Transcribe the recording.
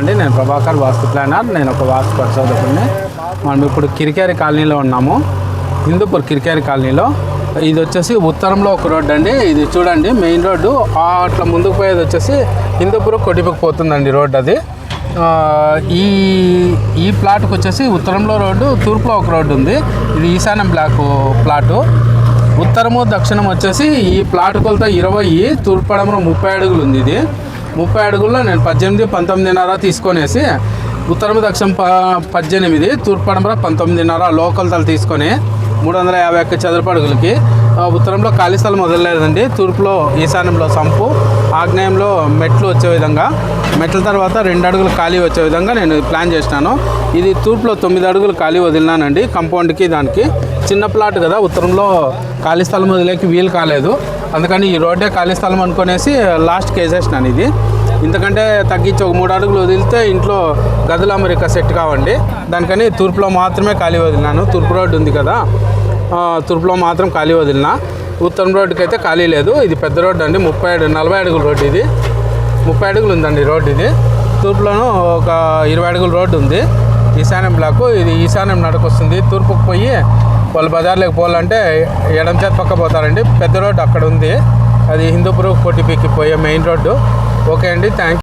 అండి నేను ప్రభాకర్ వాస్తు ప్లానర్. నేను ఒక వాస్తు పరిశోధకుడిని. మనం ఇప్పుడు కిరికేరి కాలనీలో ఉన్నాము. హిందూపూర్ కిరికేరి కాలనీలో. ఇది వచ్చేసి ఉత్తరంలో ఒక రోడ్డు అండి. ఇది చూడండి మెయిన్ రోడ్డు. అట్లా ముందుకు పోయేది వచ్చేసి హిందూపూర్ కొట్టిపకి పోతుందండి రోడ్డు అది. ఈ ఈ ప్లాట్కి వచ్చేసి ఉత్తరంలో రోడ్డు తూర్పులో ఒక రోడ్డు ఉంది. ఇది ఈశాన్యం బ్లాక్ ప్లాటు. ఉత్తరము దక్షిణం వచ్చేసి ఈ ప్లాట్ కొలత ఇరవై తూర్పు ముప్పై అడుగులు ఉంది ఇది. ముప్పై అడుగుల్లో నేను పద్దెనిమిది పంతొమ్మిదిన్నర తీసుకొనేసి ఉత్తరము దక్షిణం ప పద్దెనిమిది తూర్పు పడమర పంతొమ్మిదిన్నర లోకల్ తల తీసుకొని మూడు వందల యాభై ఒక్క చదరపు అడుగులకి ఉత్తరంలో ఖాళీ స్థలం వదలలేదండి తూర్పులో ఈశాన్యంలో సంపు ఆగ్నేయంలో మెట్లు వచ్చే విధంగా మెట్ల తర్వాత రెండు అడుగులు ఖాళీ వచ్చే విధంగా నేను ప్లాన్ చేసినాను. ఇది తూర్పులో తొమ్మిది అడుగులు ఖాళీ వదిలినానండి. కంపౌండ్కి దానికి చిన్న ప్లాట్ కదా ఉత్తరంలో ఖాళీ స్థలం వదిలేకి వీలు కాలేదు. అందుకని ఈ రోడ్డే ఖాళీ స్థలం అనుకునేసి లాస్ట్ వేసేసినాను ఇది. ఇంతకంటే తగ్గించి ఒక మూడు అడుగులు వదిలితే ఇంట్లో గదుల అమరిక సెట్ కావండి. దానికని తూర్పులో మాత్రమే ఖాళీ వదిలినాను. తూర్పు రోడ్డు ఉంది కదా తూర్పులో మాత్రం ఖాళీ వదిలిన. ఉత్తరం రోడ్డుకి అయితే ఖాళీ లేదు. ఇది పెద్ద రోడ్డు అండి. ముప్పై అడుగు నలభై అడుగుల రోడ్డు ఇది. ముప్పై అడుగులు ఉందండి రోడ్డు ఇది. తూర్పులోనూ ఒక ఇరవై అడుగుల రోడ్డు ఉంది. ఈశాన్యం బ్లాక్. ఇది ఈశాన్యం నడకొస్తుంది. తూర్పుకు పోయి వాళ్ళు బజార్లోకి పోవాలంటే ఎడం చేతి పక్క పోతారండి. పెద్ద రోడ్డు అక్కడ ఉంది. అది హిందూపురం కోటిపీకి పోయే మెయిన్ రోడ్డు. ఓకే అండి థ్యాంక్